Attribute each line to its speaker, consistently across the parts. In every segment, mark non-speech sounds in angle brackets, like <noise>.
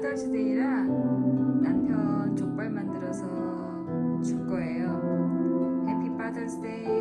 Speaker 1: 파더스데이라 남편 족발 만들어서 줄 거예요. 해피 파더스데이.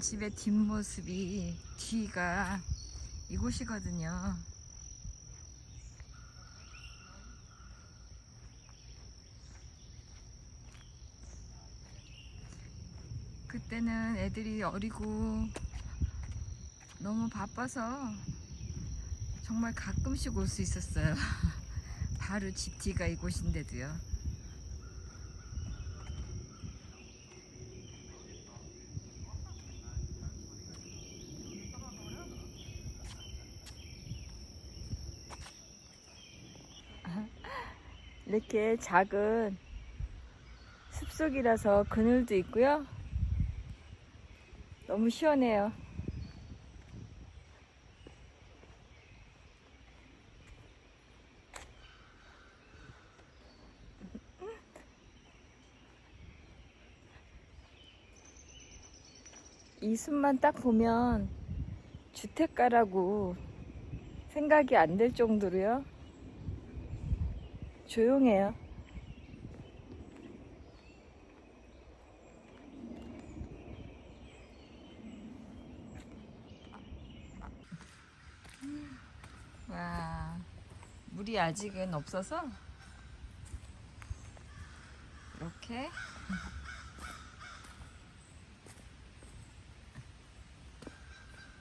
Speaker 1: 집의 뒷모습이 뒤가 이곳이거든요. 그때는 애들이 어리고 너무 바빠서 정말 가끔씩 올 수 있었어요. <laughs> 바로 집 뒤가 이곳인데도요. 이렇게 작은 숲속이라서 그늘도 있고요. 너무 시원해요. 이 숲만 딱 보면 주택가라고 생각이 안 될 정도로요. 조용해요. 와, 물이 아직은 없어서 이렇게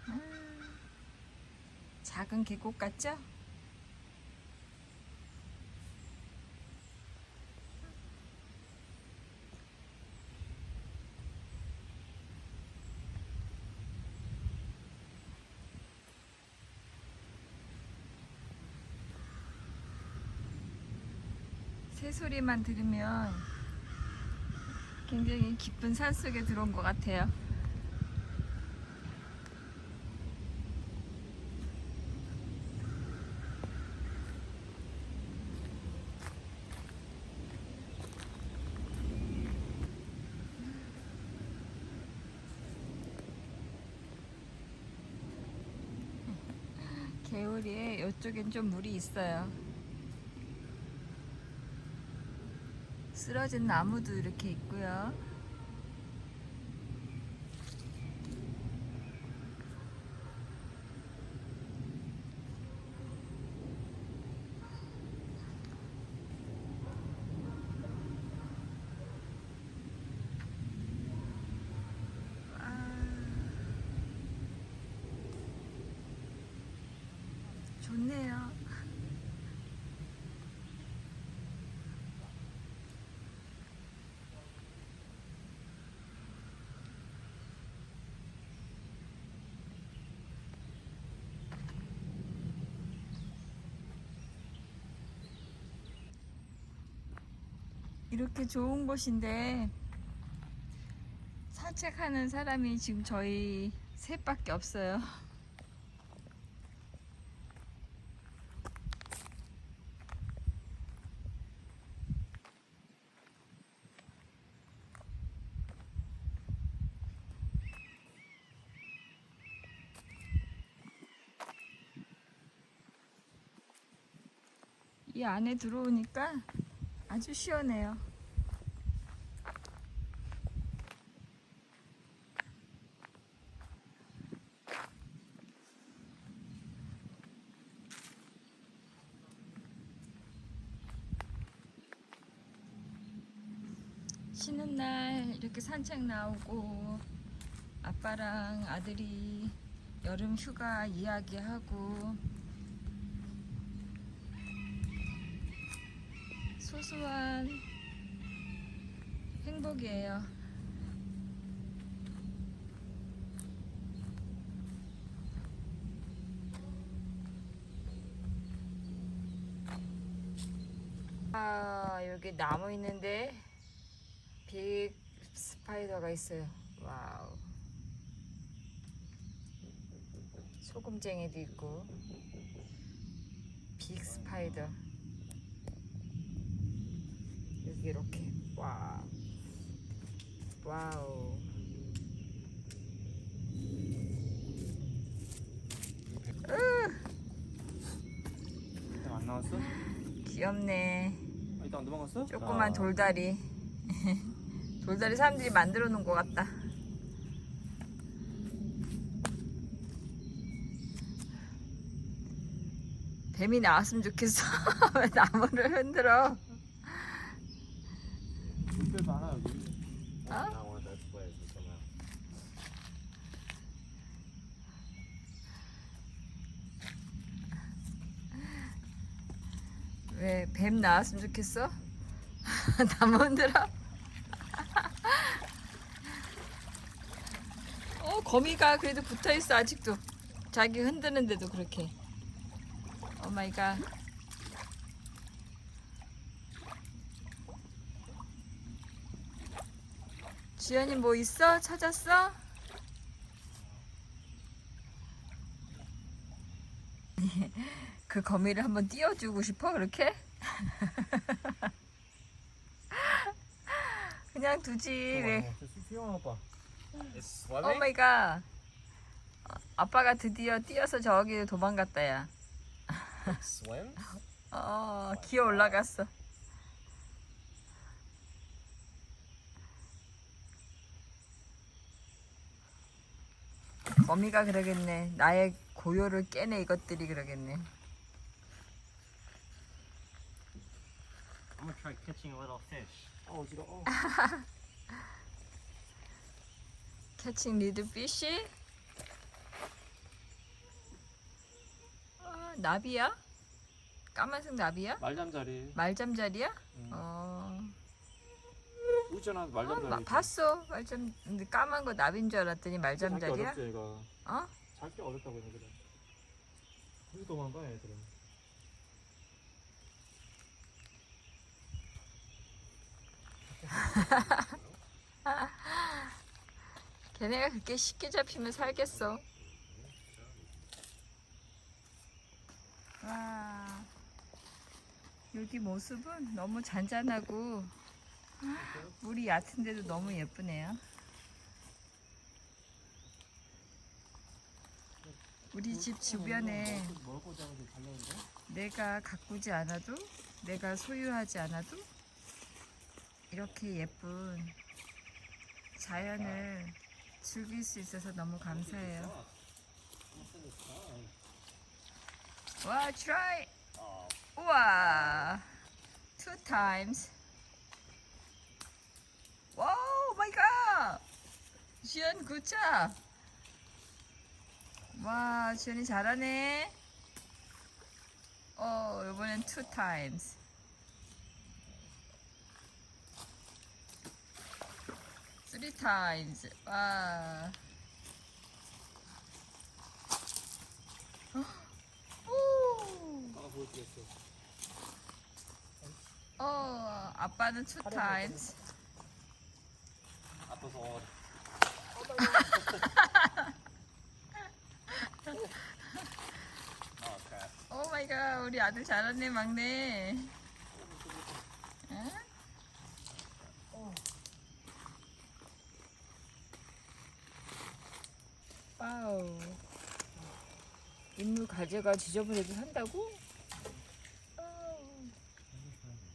Speaker 1: 음, 작은 계곡 같죠? 새소리만 들으면 굉장히 깊은 산 속에 들어온 것 같아요. <laughs> 개울에 이쪽엔 좀 물이 있어요. 쓰러진 나무도 이렇게 있고요. 이렇게 좋은 곳인데 산책하는 사람이 지금 저희 셋밖에 없어요. 이 안에 들어오니까 아주 시원해요. 쉬는 날 이렇게 산책 나오고 아빠랑 아들이 여름 휴가 이야기하고 소소한 행복이에요. 아, 여기 나무 있는데 빅 스파이더가 있어요. 와우. 소금쟁이도 있고 빅 스파이더. 여기 이렇게 와 와우
Speaker 2: 일단 안 나왔어?
Speaker 1: 귀엽네
Speaker 2: 아, 일단 안 도망갔어?
Speaker 1: 조그만
Speaker 2: 아,
Speaker 1: 돌다리 돌다리 사람들이 만들어 놓은 것 같다 뱀이 나왔으면 좋겠어 <laughs> 왜 나무를 흔들어
Speaker 2: 물결 많아 여기.
Speaker 1: 어?
Speaker 3: Not one of those places somehow.
Speaker 1: 왜뱀 나왔으면 좋겠어? <laughs> 나무 흔들어? 어 거미가 그래도 붙어 있어 아직도 자기 흔드는데도 그렇게 오 마이 갓 주연이 뭐 있어? 찾았어? <laughs> 그 거미를 한번 띄워주고 싶어 그렇게? <laughs> 그냥 두지 왜?
Speaker 2: 저 수- 수영 아빠.
Speaker 1: 오? 마이 갓. 아빠가 드디어 뛰어서 저기 도망갔다야.
Speaker 3: It swims? <laughs>
Speaker 1: 어, 기어 올라갔어. 거미가 그러겠네. 나의 고요를 깨네 이것들이 그러겠네.
Speaker 3: I'm gonna try catching a little fish.
Speaker 2: 아 어지러워. <laughs>
Speaker 1: 캐칭 리드 피쉬? 아, 나비야? 까만색 나비야?
Speaker 2: 말잠자리.
Speaker 1: 말잠자리야?
Speaker 2: 음.
Speaker 1: 어. 어,
Speaker 2: 말잠자리.
Speaker 1: 마- 봤어. 말잠 근데 까만 거 나비인 줄 알았더니
Speaker 2: 잡기
Speaker 1: 말잠자리야?
Speaker 2: 어렵지 얘가.
Speaker 1: 어?
Speaker 2: 잡기 어렵다고 얘들은. 그래서 도망가 얘들은.
Speaker 1: 걔네가 그렇게 쉽게 잡히면 살겠어. 와. 여기 모습은 너무 잔잔하고 물이 얕은데도 너무 예쁘네요. 우리 집 주변에? 내가 가꾸지 않아도 내가 소유하지 않아도 이렇게 예쁜 자연을 즐길 수 있어서 너무 감사해요. 와, try. 우와, two times. 와우, 마이 갓. 지연 굿잡. 와, 지연이 잘하네. 어, 이번엔 two times. Three times. 와.
Speaker 2: 어,
Speaker 1: 아빠는 two times.
Speaker 3: 어, crap.
Speaker 1: 오 마이 갓, 우리 아들 잘하네, 막내. 응? 와우. 인물 가재가 지저분해도 산다고?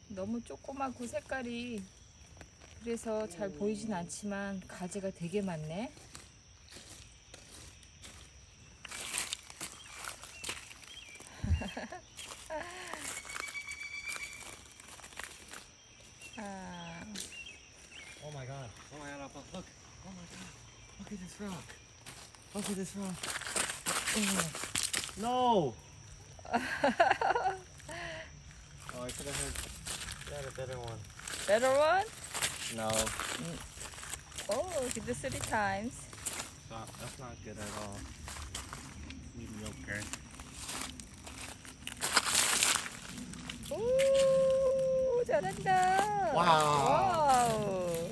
Speaker 1: 너무 조그맣고 색깔이 그래서 잘 보이진 않지만 가재가 되게 많네.
Speaker 3: Look at this rock. No! <laughs> oh, I could have had, had a better one.
Speaker 1: better one?
Speaker 3: No.
Speaker 1: Oh, did the three times.
Speaker 3: Not, that's not good at all. Mediocre.
Speaker 1: 오, 잘한다.
Speaker 3: 와우.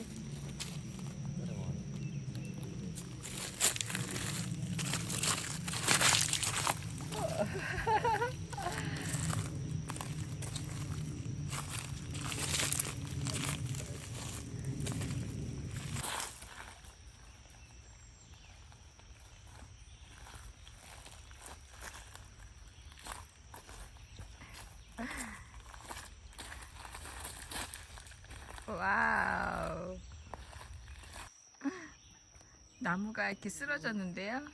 Speaker 1: 와우. 나무가 이렇게 쓰러졌는데요.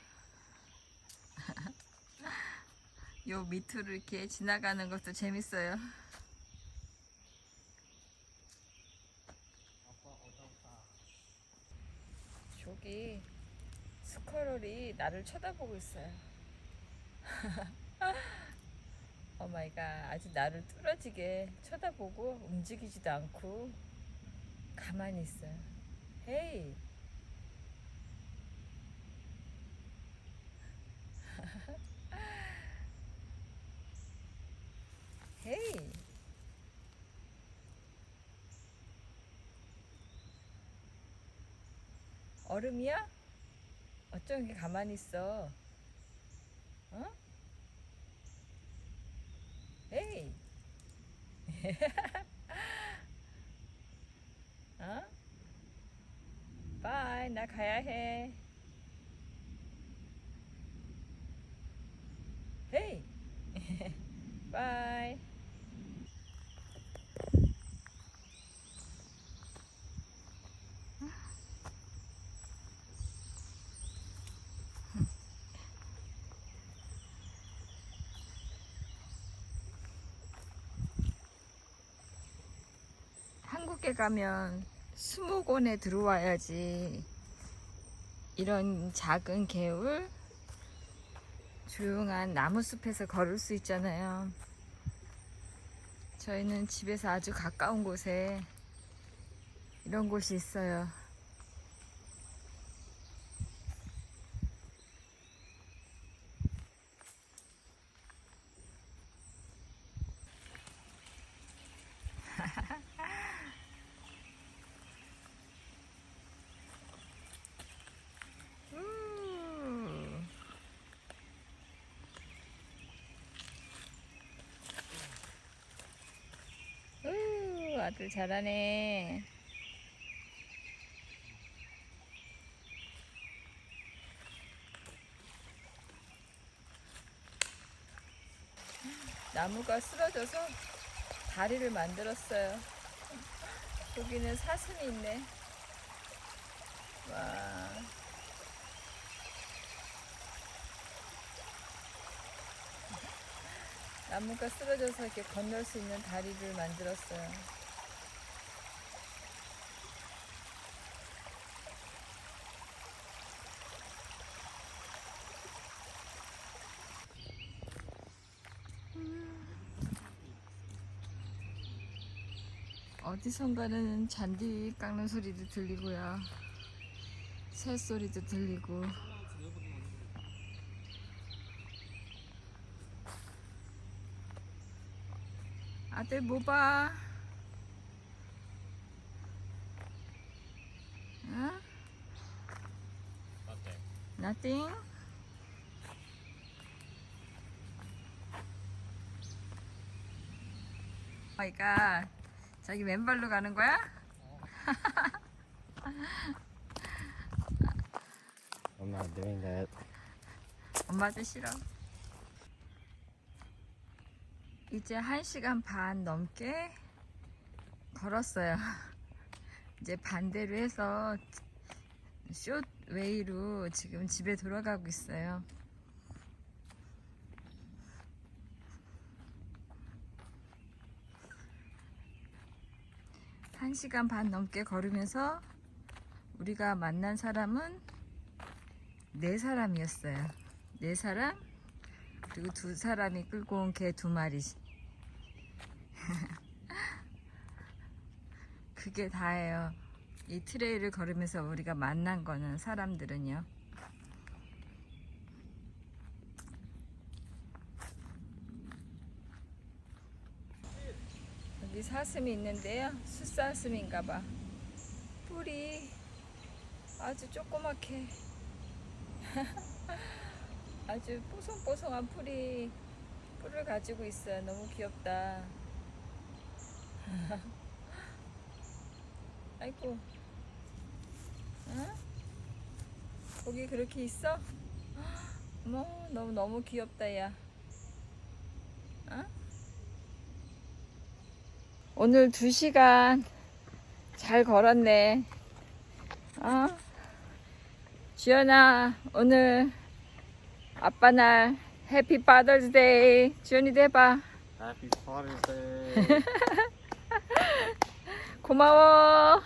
Speaker 1: <laughs> 요 밑으로 이렇게 지나가는 것도 재밌어요. 저기 스쿼럴이 나를 쳐다보고 있어요. 오 <laughs> 마이 갓. 아주 나를 뚫어지게 쳐다보고 움직이지도 않고 가만히 있어요. 헤이. <laughs> 헤이. 얼음이야? 어쩜 이렇게 가만히 있어? 어? 헤이. <laughs> 어? 바이, 나 가야 해. 헤이. 바이. 한국에 가면 수목원에 들어와야지 이런 작은 개울 조용한 나무숲에서 걸을 수 있잖아요. 저희는 집에서 아주 가까운 곳에 이런 곳이 있어요. 우. 우, 아들 잘하네. 나무가 쓰러져서 다리를 만들었어요. 여기는 사슴이 있네. 와. 나무가 쓰러져서 이렇게 건널 수 있는 다리를 만들었어요. 어디선가는 잔디 깎는 소리도 들리고요. 새 소리도 들리고. 아들 뭐 봐? 응?
Speaker 3: 어때?
Speaker 1: Nothing? 그러니까 자기 맨발로 가는 거야?
Speaker 3: I'm not doing that.
Speaker 1: 엄마도 싫어. 이제 한 시간 반 넘게 걸었어요. <laughs> 이제 반대로 해서 숏웨이로 지금 집에 돌아가고 있어요. 한 시간 반 넘게 걸으면서 우리가 만난 사람은 네 사람이었어요. 네 사람 그리고 두 사람이 끌고 온 개 두 마리. <laughs> 그게 다예요. 이 트레일을 걸으면서 우리가 만난 거는 사람들은요. 여기 사슴이 있는데요. 숫사슴인가 봐. 뿔이 아주 조그맣게 <laughs> 아주 뽀송뽀송한 풀이 뿔을 가지고 있어요. 너무 귀엽다. <laughs> 아이고, 응? 거기 그렇게 있어? <gasps> 어머, 너무 너무 귀엽다, 야. 어? 오늘 두 시간 잘 걸었네. 어? 지연아, 오늘 아빠 날 해피 파더스 데이. 지연이도 해봐.
Speaker 3: Happy Father's Day. <laughs>
Speaker 1: 고마워.